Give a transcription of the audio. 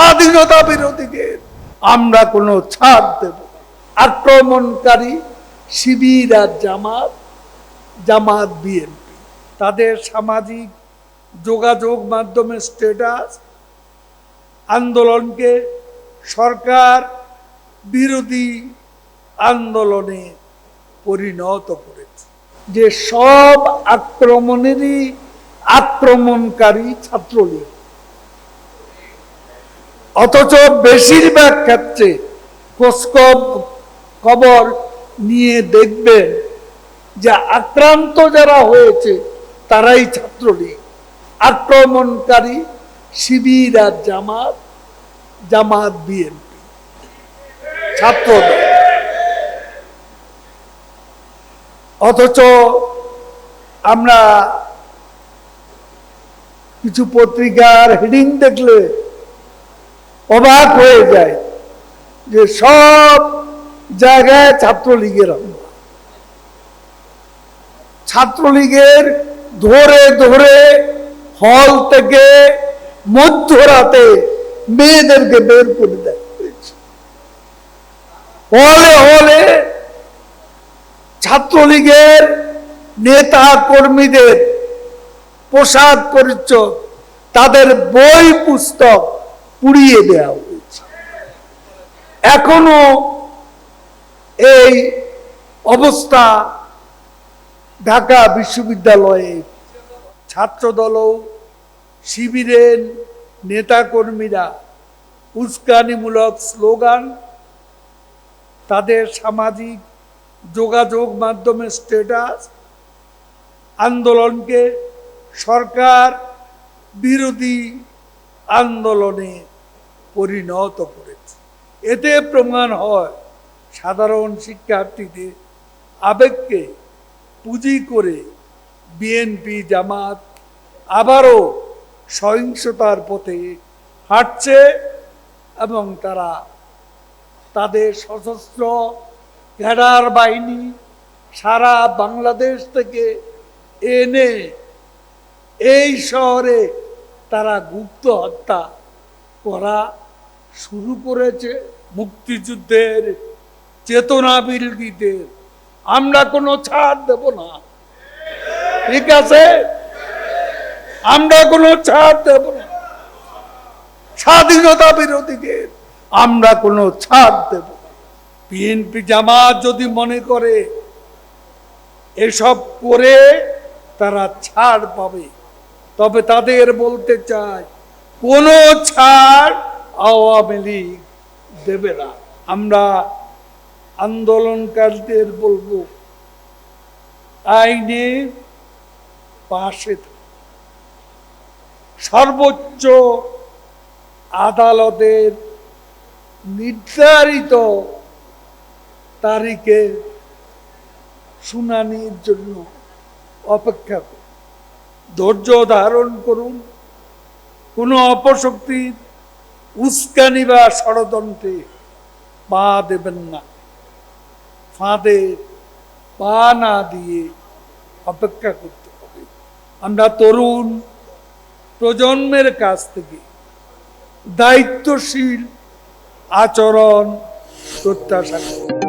স্বাধীনতা বিরোধীদের আমরা কোনো ছাড় দেব আক্রমণকারী শিবির আর জামাত জামাত বিএনপি। তাদের সামাজিক যোগাযোগ মাধ্যমে স্ট্যাটাস আন্দোলনকে সরকার বিরোধী আন্দোলনে পরিণত করেছে। যে সব আক্রমণেরই আক্রমণকারী ছাত্রলীগ অথচ বেশিরভাগ ক্ষেত্রে খোঁজখব খবর নিয়ে দেখবেন যে আক্রান্ত যারা হয়েছে, তারাই ছাত্রলীগ। আক্রমণকারী শিবির আর জামাত জামাত বিএনপি। ছাত্রদল। অথচ আমরা কিছু পত্রিকার হেডিং দেখলে অবাক হয়ে যায় যে সব জায়গায় ছাত্রলীগের ছাত্রলীগের ধরে ধরে হল থেকে মধ্যরাতে মেয়েদেরকে বের করে হয়েছে হলে হলে ছাত্রলীগের নেতা কর্মীদের পোশাক পরিচ্ছদ, তাদের বই পুস্তক পুড়িয়ে দেওয়া হয়েছে। এখনও এই অবস্থা ঢাকা বিশ্ববিদ্যালয়ে। ছাত্রদলও, শিবিরের নেতাকর্মীরা উস্কানিমূলক স্লোগান, তাদের সামাজিক যোগাযোগ মাধ্যমে স্ট্যাটাস, আন্দোলনকে সরকার বিরোধী আন্দোলনে পরিণত করেছে। এতে প্রমাণ হয় সাধারণ শিক্ষার্থীদের আবেগকে পুঁজি করে বিএনপি জামাত আবারও সহিংসতার পথে হাঁটছে এবং তারা তাদের সশস্ত্র ক্যাডার বাহিনী সারা বাংলাদেশ থেকে এনে এই শহরে তারা গুপ্ত হত্যা করা শুরু করেছে মুক্তিযুদ্ধের চেতনা বিরোধীদের আমরা কোনো ছাড় দেব না। ঠিক আছে? আমরা কোনো ছাড় দেব না। স্বাধীনতা বিরোধীদের আমরা কোনো ছাড় দেব বিএনপি জামাত যদি মনে করে এসব করে তারা ছাড় পাবে। তবে তাদের বলতে চাই, কোনো ছাড় আওয়ামী লীগ দেবে না আমরা আন্দোলনকারীদের বলব, আইনে পাশে। সর্বোচ্চ আদালতের নির্ধারিত তারিখে শুনানির জন্য অপেক্ষা করুন, ধৈর্য ধারণ করুন, কোনো অপশক্তির উস্কানি বা ষড়যন্ত্রে পা দেবেন না। ফাঁদে পা না দিয়ে অপেক্ষা করতে হবে। আমরা তরুণ প্রজন্মের কাছ থেকে দায়িত্বশীল আচরণ প্রত্যাশা করি।